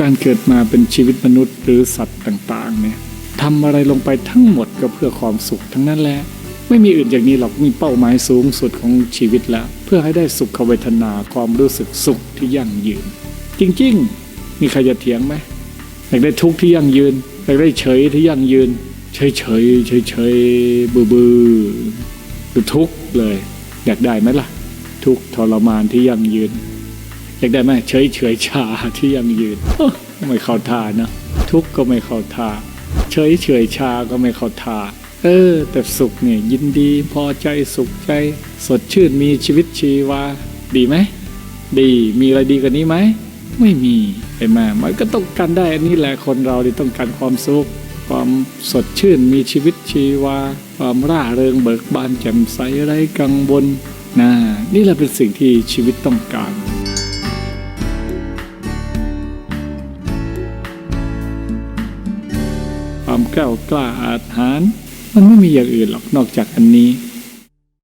การเกิดมาเป็นชีวิตมนุษย์หรือสัตว์ต่างๆเนี่ยทำอะไรลงไปทั้งหมดก็เพื่อความสุขทั้งนั้นแหละ ไม่มีอื่นอย่างนี้หรอกมีเป้าหมายสูงสุดของชีวิตแล้ว เพื่อให้ได้สุขเวทนาความรู้สึกสุขที่ยั่งยืน จริงๆ มีใครจะเถียงไหมอยากได้ทุกข์ที่ยั่งยืนอยากได้เฉยที่ยั่งยืน เฉยเฉยเฉยเฉยบือบือคือทุกข์เลย อยากได้ไหมล่ะ ทุกข์ทรมานที่ยั่งยืน อยากได้ไหมเฉยเฉยชาที่ยังยืนไม่เข้าท่านะทุกข์ก็ไม่เข้าท่าเฉยเฉยชาก็ไม่เข้าท่าเออ แต่สุขเนี่ยยินดีพอใจสุขใจ สดชื่นมีชีวิตชีวา ดีไหมดีมีอะไรดีกว่านี้ไหมไม่มีเห็นไหมมันก็ต้องการได้อันนี้แหละคนเราที่ต้องการความสุขความสดชื่นมีชีวิตชีวา ความร่าเริงเบิกบานแจ่มใสไร้กังวลนะนี่แหละเป็นสิ่งที่ชีวิตต้องการ ความกล้ากล้าอาถรรพ์มันไม่มีอย่างอื่นหรอกนอกจากอันนี้